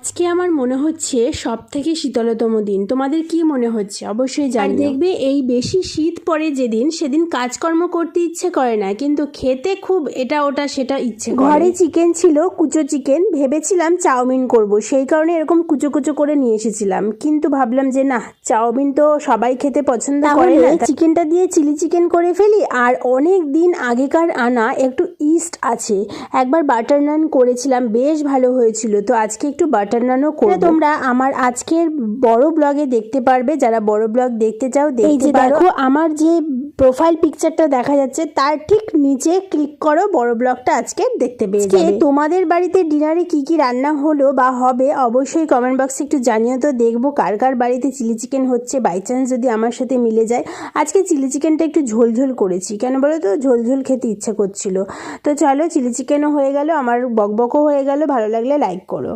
আজকে আমার মনে হচ্ছে সব থেকে শীতলতম দিন। তোমাদের কি মনে হচ্ছে? অবশ্যই জানি দেখবে এই বেশি শীত পড়ে যেদিন সেদিন কাজকর্ম করতে ইচ্ছে করে না কিন্তু খেতে খুব এটা ওটা সেটা ইচ্ছে ঘরে চিকেন ছিল কুচো চিকেন ভেবেছিলাম চাউমিন করব সেই কারণে এরকম কুচো কুচো করে নিয়ে এসেছিলাম। কিন্তু ভাবলাম যে না চাউমিন তো সবাই খেতে পছন্দ করে না চিকেনটা দিয়ে চিলি চিকেন করে ফেলি আর অনেক দিন আগেকার আনা একটু ইস্ট আছে। একবার বাটার নান করেছিলাম বেশ ভালো হয়েছিল। তো আজকে একটু বাটার নানও করে তোমরা আমার আজকের বড় ব্লগে দেখতে পারবে যারা বড় ব্লগ দেখতে চাও এই যে দেখো আমার যে প্রোফাইল পিকচারটা দেখা যাচ্ছে তার ঠিক নিচে ক্লিক করো বড় ব্লগটা আজকে দেখতে পেয়ে যাবে। তোমাদের বাড়িতে ডিনারে কি কি রান্না হলো বা হবে অবশ্যই কমেন্ট বক্সে একটু জানিও তো দেখব কার কার বাড়িতে চিলি চিকেন হচ্ছে বাই চান্স যদি আমার সাথে মিলে যায়। আজকে চিলি চিকেনটা একটু ঝোল ঝোল করেছি কেন বলো তো? ঝোল ঝোল খেতে ইচ্ছা করছিল। তো চলো চিলি চিকেনও হয়ে গেল আমার বকবকও হয়ে গেল ভালো লাগলে লাইক করো।